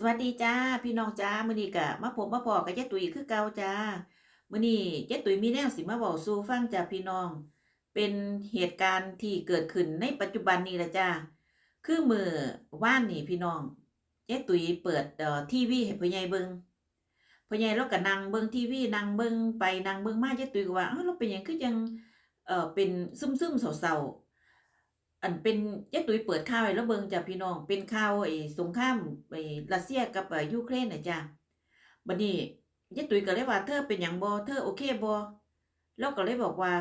สวัสดีจ้าพี่น้องจ้ามื้อนี้ก็มาพบมาพอกับเจ๊ตุ๋ยคือเก่าจ้ามื้อนี้เจ๊ตุ๋ยมีแนวสิมาเว้าสู่ฟังจ้าพี่น้อง เป็นเหตุการณ์ที่เกิดขึ้นในปัจจุบันนี้ละจ้าคือมือว่านนี่พี่น้องเจ๊ตุ๋ยเปิดเอ่อทีวีให้พ่อใหญ่เบิงพ่อใหญ่เราก็นั่งเบิงทีวีนั่งเบิงไปนั่งเบิงมาเจ๊ตุ๋ยก็ว่าเอ้าเราเป็นหยังคือจังเอ่อเป็นซึมๆเศร้าๆ อันเป็นเจ๊ตุ๋ยเปิดข่าวให้เราเบิงจ้ะพี่น้อง เป็นข่าวไอ้สงครามไอ้รัสเซียกับไอ้ยูเครนน่ะจ้ะบัดนี้เจ๊ตุ๋ยก็เลยว่าเธอเป็นหยังบ่เธอโอเคบ่เราก็เลยบอกว่า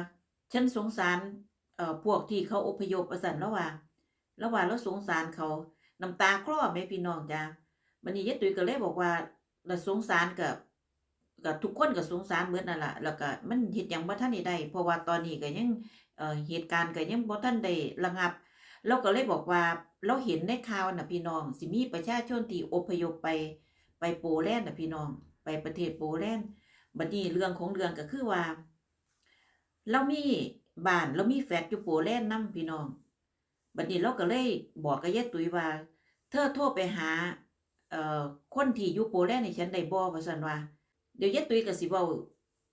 ฉันสงสารเอ่อพวกที่เขาอพยพว่าซั่นแล้วว่าแล้วว่าเราสงสารเขาน้ำตาคลอแม่พี่น้องจ้ะบัดนี้เจ๊ตุ๋ยก็เลยบอกว่าเราสงสารกับกับทุกคนก็สงสารเหมือนนั่นแหละแล้วก็มันเฮ็ดหยังบ่ทันได้ได้เพราะว่าตอนนี้ก็ยัง เหตุการณ์ก็ยังบ่ทันได้ระงับเราก็เลยบอกว่าเราเห็นในข่าวนะพี่น้อง สิมีประชาชนที่อพยพไปไปโปแลนด์นะพี่น้อง ไปประเทศโปแลนด์บัดนี้เรื่องของเรื่องก็คือว่า เรามีบ้านเรามีแฟลตอยู่โปแลนด์นํพี่น้องบัดนี้เราก็เลยบอกกับยายตุ๋ยว่า เธอโทรไปหาเอ่อคนที่อยู่โปแลนด์ให้ฉันได้บ่ว่าซั่นว่าเดี๋ยวยายตุ๋ยก็สิเว้า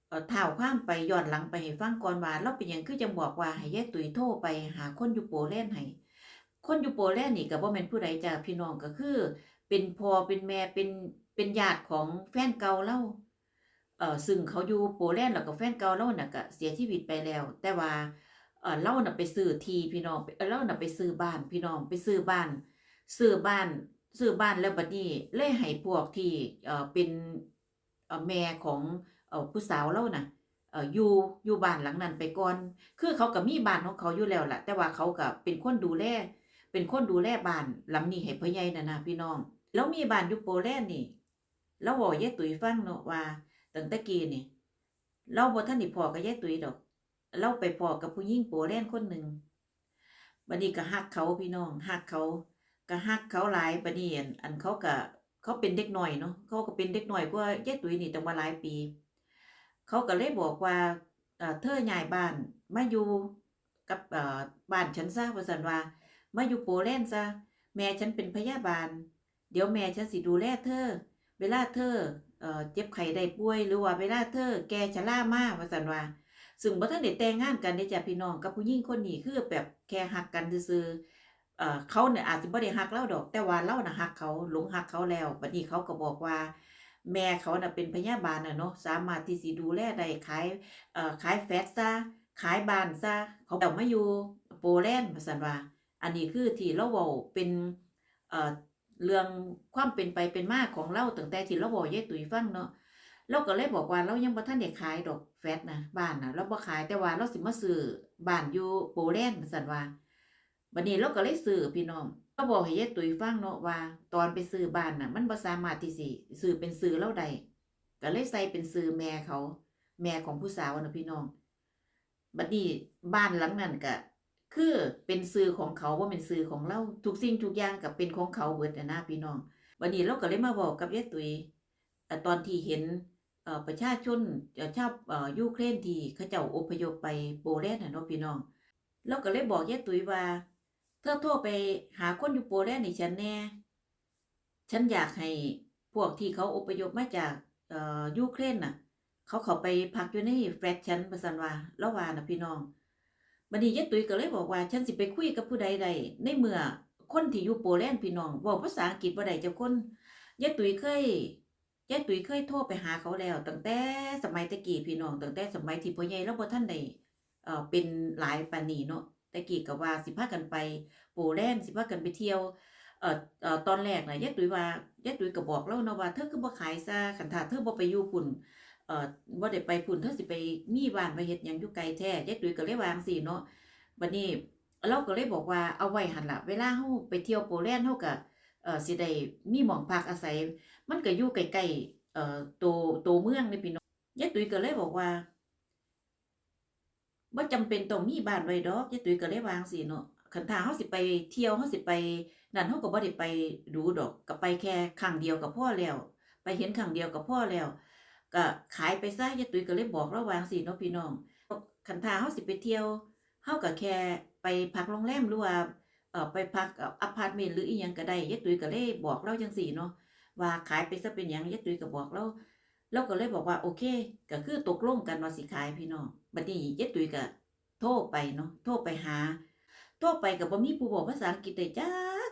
เอ่อเท้าความไปย้อนหลังไปให้ฟังก่อนว่าเราเป็นยังคือจังบอกว่าให้ยายตุ๋ยโทรไปหาคนอยู่โปแลนด์ให้คนอยู่โปแลนด์นี่ก็บ่แม่นผู้ใดจ้ะพี่น้องก็คือ เป็นพ่อเป็นแม่เป็นเป็นญาติของแฟนเก่าเราเออซึ่งเขาอยู่โปแลนด์แล้วก็แฟนเก่าเราน่ะก็เสียชีวิตไปแล้ว แต่ว่าเออเราน่ะไปซื้อทีพี่น้องเอ่อเราน่ะไปซื้อบ้านพี่น้องไปซื้อบ้านซื้อบ้านซื้อบ้านแล้วบัดนี้เลยให้พวกที่เออเป็นเออแม่ของ อ่อผู้สาวเราน่ะเอออยู่อยู่บ้านหลังนั้นไปก่อน คือเขาก็มีบ้านของเขาอยู่แล้วแหละแต่ว่าเขาก็เป็นคนดูแล เป็นคนดูแลบ้านหลังนี้ให้พ่อใหญ่น่ะนะพี่น้อง แล้วมีบ้านอยู่โปแลนด์นี่เราเว้ายายตุ๋ยฟังเนาะว่าตั้งแต่กี้นี่เราบ่ทันได้พ้อกับยายตุ๋ยดอกเราไปพอกับผู้หญิงโปแลนด์คนหนึ่งบัดนี้ก็ฮักเขาพี่น้องฮักเขาก็ฮักเขาหลายบัดนี้อันเขาก็เขาเป็นเด็กหน้อยเนาะเขาก็เป็นเด็กหน้อยกว่ายายตุ๋ยนี่ตั้งว่าหลายปี เขาก็เลยบอกว่าเธอย้ายบ้านมาอยู่กับบ้านฉันซะว่าซั่นว่ามาอยู่โปแลนด์ซะแม่ฉันเป็นพยาบาล เดี๋ยวแม่ฉันสิดูแลเธอ เวลาเธอเจ็บไข้ได้ป่วยหรือว่าเวลาเธอ แก่ชรามาว่าซั่นว่าซึ่งบ่ทันได้แต่งงานกันเด้จ้ะพี่น้องกับผู้หญิงคนนี้คือแบบแค่ฮักกันซื่อเขาเนี่ยอาจสิบ่ได้ฮักเราดอก แต่ว่าเราน่ะฮักเขาหลงฮักเขาแล้วบัดนี้เขาก็บอกว่า แม่เขาน่ะเป็นพยาบาลน่ะเนาะสามารถที่สิดูแลได้ขายเอ่อขายแฟตซะขายบ้านซะเขาเอามาอยู่โปแลนด์ว่าซั่นว่า อันนี้คือที่เราเว้าเป็นเอ่อเรื่องความเป็นไปเป็นมาของเราตั้งแต่ที่เราเว้ายายตุ๋ยฟังเนาะเราก็เลยบอกว่าเรายังบ่ทันได้ขายดอกแฟตนะบ้านนะเราบ่ขายแต่ว่าเราสิมาซื้อบ้านอยู่โปแลนด์ว่าซั่นว่าบัดนี้เราก็เลยซื้อพี่น้อง ก็บอกให้ยายตุ๋ยฟังเนาะว่า ตอนไปซื้อบ้านน่ะ มันบ่สามารถที่สิซื้อเป็นซื้อเราได้ก็เลยใส่เป็นซื้อแม่เขา แม่ของผู้สาวนะพี่น้องบัดนี้บ้านหลังนั้นก็คือเป็นซื้อของเขาบ่แม่นซื้อของเราทุกสิ่งทุกอย่างก็เป็นของเขาเบิดอะนะพี่น้องบัดนี้เราก็เลยมาบอกกับยายตุ๋ยตอนที่เห็นอ่อประชาชนเอ่อชาวยูเครนที่เขาเจ้าอพยพไปโปแลนด์นะเนาะพี่น้องเราก็เลยบอกยายตุ๋ยว่า เธอโทรไปหาคนอยู่โปแลนด์ให้ฉันแน่ ฉันอยากให้พวกที่เขาอพยพมาจากยูเครนน่ะ เขาเขาไปพักอยู่ในแฟลตฉันประสันว่าล้วาน่ะพี่น้องบัดนี้ยายตุยก็เลยบอกว่า ฉันสิไปคุยกับผู้ใดใดในเมื่อคนที่อยู่โปแลนด์พี่น้องเว้าภาษาอังกฤษบ่ได้จักคนยายตุยเคยยายตุ๋ยเคยโทรไปหาเขาแล้ว ตั้งแต่สมัยตะกี้พี่น้องตั้งแต่สมัยที่พ่อใหญ่เราบ่ทันได้เอ่อเป็นหลายปานนี้เนาะ แต่กี้ก็ว่าสิพากันไปโปแลนด์สิพากันไปเที่ยวเอ่อเอ่อตอนแรกน่ะยายตุ๋ยว่ายายตุ๋ยก็บอกเราเนาะว่าเธอคือบ่ขายซะคันถาเธอบ่ไปอยู่พุ่นเอ่อบ่ได้ไปพุ่นเธอสิไปมีบ้านไปเฮ็ดหยังอยู่ไกลแท้ยายตุ๋ยก็เลยวาจั่งซี้เนาะบัดนี้เราก็เลยบอกว่าเอาไว้หันละเวลาเฮาไปเที่ยวโปแลนด์เฮาก็เอ่อสิได้มีหม้องพักอาศัย มันก็อยู่ใกล้ๆเอ่อตัวตัวเมืองนี่พี่น้องยายตุ๋ยก็เลยบอกว่า บ่จำเป็นต้องมีบ้านไว้ดอกยายตุยก็เลยวางซี้เนาะคันถ้าเฮาสิไปเที่ยวเฮาสิไปนั่นเฮาก็บ่ได้ไปดูดอกก็ไปแค่ครั้งเดียวก็พอแล้ว ไปเห็นครั้งเดียวก็พอแล้ว ก็ขายไปซะยายตุยก็เลยบอกเราวางซี้เนาะพี่น้องคันถ้าเฮาสิไปเที่ยวเฮาก็แค่ไปพักโรงแรมหรือว่าเออไปพักอพาร์ตเมนต์หรืออีหยังก็ได้ยายตุยก็เลยบอกเราจังซี่เนาะว่าขายไปซะเป็นหยังยายตุ้ยก็บอกเราเราก็เลยบอกว่าโอเค ก็คือตกลงกันว่าสิขายพี่น้อง บัดนี้ยายตุ้ยก็โทรไปเนาะโทรไปหา โทรไปก็บ่มีผู้บอกภาษาอังกฤษได้จ้า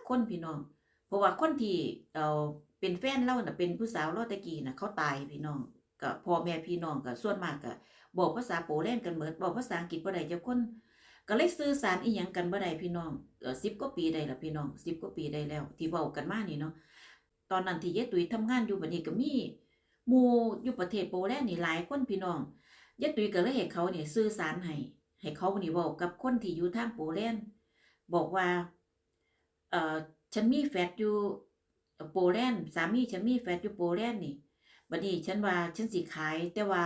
คนพี่น้อง เพราะว่าคนที่เอ่อเป็นแฟนเราน่ะเป็นผู้สาวเราตะกี้น่ะเขาตายพี่น้องก็พ่อแม่พี่น้องก็ส่วนมากก็บอกภาษาโปแลนด์กันเหมดบอกภาษาอังกฤษบ่ได้เจักคนก็เลยสื่อสารอีหยังกันบ่ได้พี่น้องเออ10กว่าปีได้ละพี่น้อง10กว่าปีได้แล้ว ที่เว้ากันมานี่เนาะตอนนั้นที่ยายตุยทำงานอยู่บัดนี้ก็มีหมู่อยู่ประเทศโปแลนด์นี่หลายคนพี่น้อง ยายตุ้ยก็เลยให้เขาเนี่ยสื่อสารให้ให้เขานี่เว้ากับคนที่อยู่ทางโปแลนด์บอกว่า เอ่อฉันมีแฟลตอยู่โปแลนด์สามีฉันมีแฟลตอยู่โปแลนด์นี่บัดนี้ฉันว่าฉันสิขาย แต่ว่า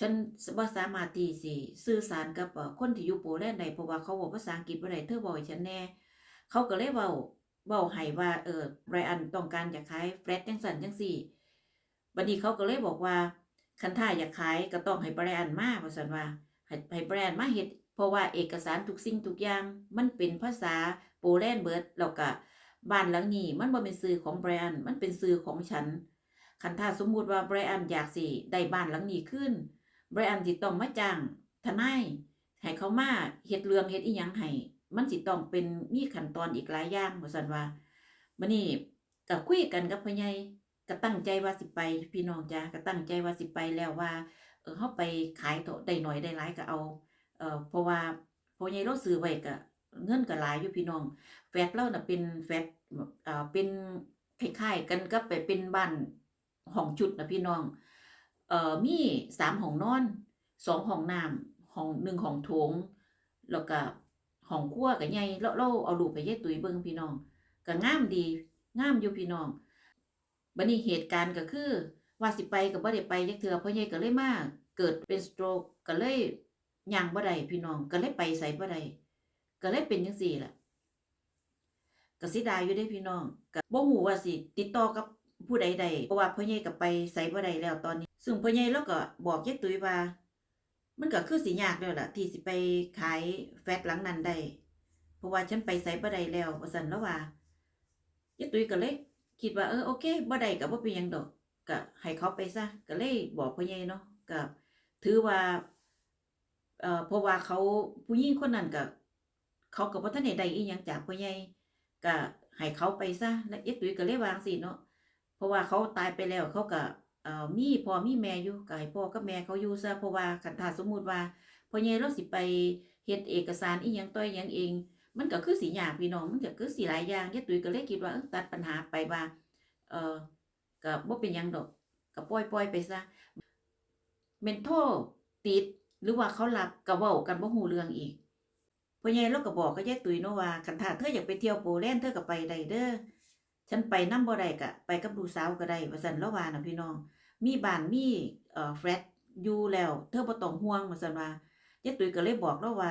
ฉันบ่สามารถที่สิสื่อสารกับคนที่อยู่โปแลนด์ได้เพราะว่าเขาบอกภาษาอังกฤษบ่ได้เธอบอกให้ฉันแน่เขาก็เลยเว้าเว้าให้ว่าเออไรอันต้องการจะขายแฟลตจังซั่นจังซี่บัดนี้เขาก็เลยบอกว่า คันถ้าอยากขายก็ต้องให้ไบรอันมาว่าซั่นว่าให้ให้ไบรอันมาเฮ็ดเพราะว่าเอกสารทุกสิ่งทุกอย่างมันเป็นภาษาโปแลนด์เบิดแล้วก็บ้านหลังนี้มันบ่เป็นชื่อของไบรอันมันเป็นชื่อของฉันคันถ้าสมมุติว่าไบรอันอยากสิได้บ้านหลังนี้ขึ้นไบรอันสิต้องมาจ้างทนายให้เขามาเฮ็ดเรื่องเฮ็ดอีหยังให้มันสิต้องเป็นมีขั้นตอนอีกหลายอย่างว่าซั่นว่ามื้อนี้ก็คุยกันกับพ่อใหญ่ ก็ตั้งใจว่าสิไป พี่น้องจ้าก็ตั้งใจว่าสิไปแล้วว่า เออเฮาไปขายเถอะได้หน้อยได้หลายก็เอา เออเพราะว่าพ่อใหญ่เราซื้อไว้ก็เงินก็หลายอยู่พี่น้อง แฟลตเราน่ะเป็นแฟลตเออเป็นคล้ายๆกันกับไปเป็นบ้านห้องชุดนะพี่น้อง เอ่อมีสามห้องนอนสองห้องน้ำห้องหนึ่งห้องโถงแล้วก็ห้องครัวก็ใหญ่เราเราเอารูปไปยายตุ้ยเบิ่งพี่น้องก็งามดีงามอยู่พี่น้อง บัดนี้เหตุการณ์ก็คือ ว่าสิไปก็บ่ได้ไปจักเทื่อพ่อใหญ่ก็เลยมาเกิดเป็นสโตรกก็เลยย่างบ่ได้พี่น้องก็เลยไปไสบ่ได้ก็เลยเป็นจังซี่ล่ะก็สิดายอยู่เด้พี่น้องก็บ่ฮู้ว่าสิ ติดต่อกับผู้ใดได้เพราะว่าพ่อใหญ่ก็ไปไสบ่ได้แล้วตอนนี้ ซึ่งพ่อใหญ่เราก็บอกยายตุ้ยว่า มันก็คือสิยากแล้วล่ะ ที่สิไปขายแฟตหลังนั้นได้เพราะว่าฉันไปไสบ่ได้แล้วว่าซั่นแล้วว่ายายตุ้ยก็เลย คิดว่าเออโอเคบ่ได้ก็บ่เป็นยังดอกก็ให้เขาไปซะก็เลยบอกพ่อใหญ่เนาะก็ถือว่าเอ่อเพราะว่าเขาผู้หญิงคนนั้นก็เขาก็บ่ทันได้ได้อีหยังจากพ่อใหญ่ก็ให้เขาไปซะแล้วยายตุ้ยก็เลยวางซี้เนาะเพราะว่าเขาตายไปแล้วเขาก็เอ่อมีพ่อมีแม่อยู่ก็ให้พ่อกับแม่เขาอยู่ซะเพราะว่าคันถ้าสมมุติว่าพ่อใหญ่เราสิไปเฮ็ดเอกสารอีหยังต่ออีหยังเอง มันก็คือสิยาพี่น้องมันก็คือสิหลายอย่างยายตุ้ยก็เลยคิดว่าตัดปัญหาไปว่า เออก็บ่เป็นยังดอกก็ปล่อยไปซะแม่นโทรติดหรือว่าเขารับก็เว้ากันบ่ฮู้เรื่องอีกพ่อใหญ่เราก็บอกกับยายตุ้ยเนาะว่าคันถ้าเธออยากไปเที่ยวโปแลนด์เธอก็ไปได้เด้อฉันไปน้ำบ่ได้ก็ไปกับลูสาวก็ได้ว่าซันเราว่านะพี่น้อง มีบ้านมีเอ่อแฟลตอยู่แล้ว เธอบ่ต้องห่วงว่าซันว่ายายตุ้ยก็เลยบอกเราว่า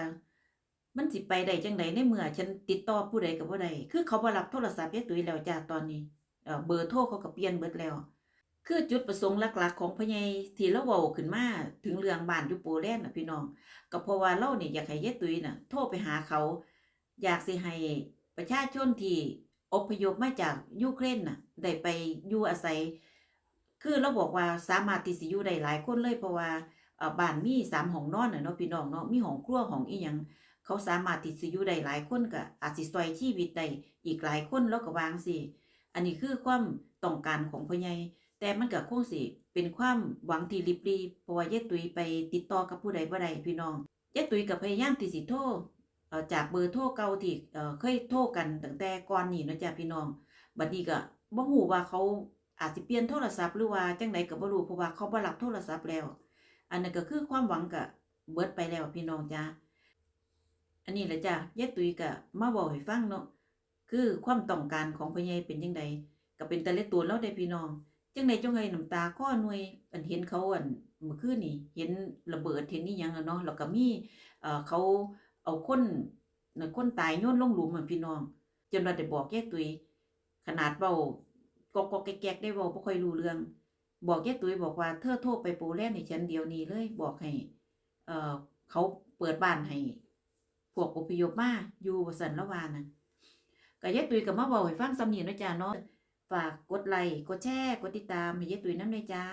มันสิไปได้จังไดในเมื่อฉันติดต่อผู้ใดก็บ่ได้คือเขาบ่รับโทรศัพท์ยายตุ้ยแล้วจ้าตอนนี้เบอร์โทรเขาก็เปลี่ยนเบิดแล้ว คือจุดประสงค์หลักๆ ของพ่อใหญ่ที่เราเว้าขึ้นมาถึงเรื่องบ้านอยู่โปแลนด์น่ะพี่น้องก็เพราะว่าเราเนี่ยอยากให้ยายตุ้ยน่ะโทรไปหาเขา อยากสิให้ประชาชนที่อพยพมาจากยูเครนน่ะได้ไปอยู่อาศัย คือเราบอกว่าสามารถที่สิอยู่ได้หลายคนเลยเพราะว่าบ้านมีสามห้องนอนน่ะเนาะพี่น้องเนาะมีห้องครัวห้องอีหยัง เขาสามารถที่สิอยู่ได้หลายคนก็อาจสิช่วยชีวิตได้อีกหลายคนแล้วก็วางสิอันนี้คือความต้องการของพ่อใหญ่แต่มันก็คงสิเป็นความหวังที่ลิบลีเพราะว่ายายตุยไปติดต่อกับผู้ใดบ่ได้พี่น้องยายตุยก็พยายามที่สิโทรจากเบอร์โทรเก่าที่เคยโทรกันตั้งแต่ก่อนนี้เนะจ้ะพี่น้องบัดนี้ก็บ่ฮู้ว่าเขาอาจสิเปลี่ยนโทรศัพท์หรือว่าจังไดก็บ่รู้เพราะว่าเขาบ่รับโทรศัพท์แล้ว อันนั้นก็คือความหวังก็เบิดไปแล้วพี่น้องจ้า นนี้แหละจ้ะยายตุยก็มาเว้าให้ฟังเนาะคือความต้องการของพ่อใหญ่เป็นจังไดก็เป็นแต่ละตัวเราได้พี่น้องจังไดจังไห้น้ำตาคลอหน่วยอันเห็นเขาอันเมื่อคืนนี่เห็นระเบิดเห็นอีหยังเนาะแล้วก็มีเอ่อเขาเอาคนน่ะคนตายโยนลงหลุมเหมือะพี่น้องจนว่าได้บอกแยายตุ้ยขนาดเว้ากอกแก๊กได้เว้าบ่ค่อยรู้เรื่อง บอกแยายตุ้ยบอกว่าเธอโทรไปโปแลนด์ให้ฉันเดียวนี้เลย บอกให้เอ่อเขาเปิดบ้านให้ พวกอพยพมาอยู่ว่าซั่นละวานะก็ยายตุยก็มาเว้าให้ฟังซ้ำนี้เนะจ้ะเนาะฝากกดไลค์กดแชร์กดติดตามให้ยายตุยน้ำเลยจ้า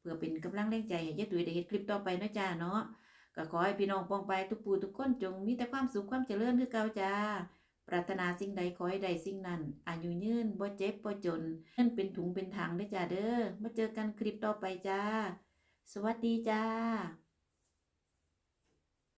เพื่อเป็นกำลังแรงใจให้ยายตุ๋ยได้เฮ็ดคลิปต่อไปนะจ้าเนาะก็ขอให้พี่น้องปองไปทุกผู้ทุกคนจงมีแต่ความสุขความเจริญคือเก่าจ้า ปรารถนาสิ่งใดขอให้ได้สิ่งนั้น อายุยืนบ่เจ็บบ่จนเงินเป็นถุงเป็นทางเด้อจ้าเด้อมาเจอกันคลิปต่อไปจ้า สวัสดีจ้า